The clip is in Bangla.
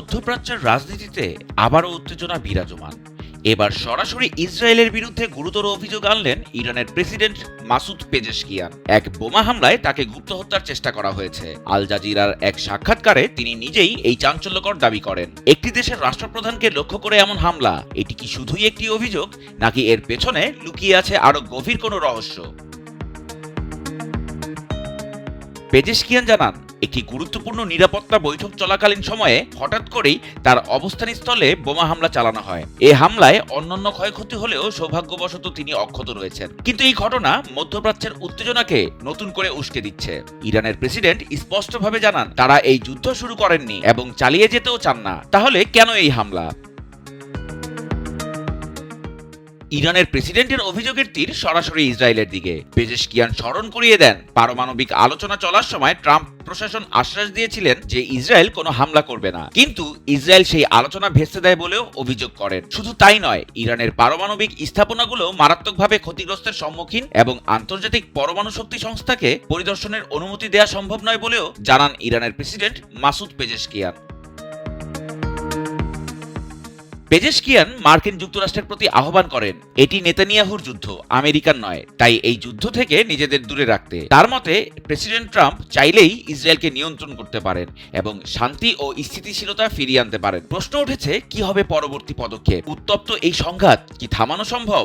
মধ্যপ্রাচ্যের রাজনীতিতে আবারও উত্তেজনা বিরাজমান। এবার সরাসরি ইসরায়েলের বিরুদ্ধে গুরুতর অভিযোগ আনলেন ইরানের প্রেসিডেন্ট মাসুদ পেজেশকিয়ান। এক বোমা হামলায় তাকে গুপ্ত হত্যার চেষ্টা করা হয়েছে। আল জাজিরার এক সাক্ষাৎকারে তিনি নিজেই এই চাঞ্চল্যকর দাবি করেন। একটি দেশের রাষ্ট্রপ্রধানকে লক্ষ্য করে এমন হামলা, এটি কি শুধুই একটি অভিযোগ, নাকি এর পেছনে লুকিয়ে আছে আরও গভীর কোনো রহস্য? পেজেশকিয়ান জানান একটি গুরুত্বপূর্ণ নিরাপত্তা বৈঠক চলাকালীন সময়ে হঠাৎ করেই তার অবস্থান স্থলে বোমা হামলা চালানো হয়। এ হামলায় অন্যান্য ক্ষয়ক্ষতি হলেও সৌভাগ্যবশত তিনি অক্ষত রয়েছেন। কিন্তু এই ঘটনা মধ্যপ্রাচ্যের উত্তেজনাকে নতুন করে উস্কে দিচ্ছে। ইরানের প্রেসিডেন্ট স্পষ্টভাবে জানান, তারা এই যুদ্ধ শুরু করেননি এবং চালিয়ে যেতেও চান না। তাহলে কেন এই হামলা? ইরানের প্রেসিডেন্টের অভিযোগের তীর সরাসরি ইসরায়েলের দিকে। পেজেশকিয়ান স্মরণ করিয়ে দেন। পারমাণবিক আলোচনা চলার সময় ট্রাম্প প্রশাসন আশ্বাস দিয়েছিলেন যে ইসরায়েল কোনো হামলা করবে না। কিন্তু ইসরায়েল সেই আলোচনা ভেস্তে দেয় বলেও অভিযোগ করেন। শুধু তাই নয়, ইরানের পারমাণবিক স্থাপনাগুলো মারাত্মকভাবে ক্ষতিগ্রস্তের সম্মুখীন এবং আন্তর্জাতিক পরমাণু শক্তি সংস্থাকে পরিদর্শনের অনুমতি দেওয়া সম্ভব নয় বলেও জানান ইরানের প্রেসিডেন্ট মাসুদ পেজেশকিয়ান। পেজেশকিয়ান মার্কিন যুক্তরাষ্ট্রের প্রতি আহ্বান করেন, এটি নেতানিয়াহুর যুদ্ধ, আমেরিকার নয়, তাই এই যুদ্ধ থেকে নিজেদের দূরে রাখতে। তার মতে, প্রেসিডেন্ট ট্রাম্প চাইলেই ইসরায়েলকে নিয়ন্ত্রণ করতে পারেন এবং শান্তি ও স্থিতিশীলতা ফিরিয়ে আনতে পারেন। প্রশ্ন উঠেছে, কি হবে পরবর্তী পদক্ষেপ? উত্তপ্ত এই সংঘাত কি থামানো সম্ভব?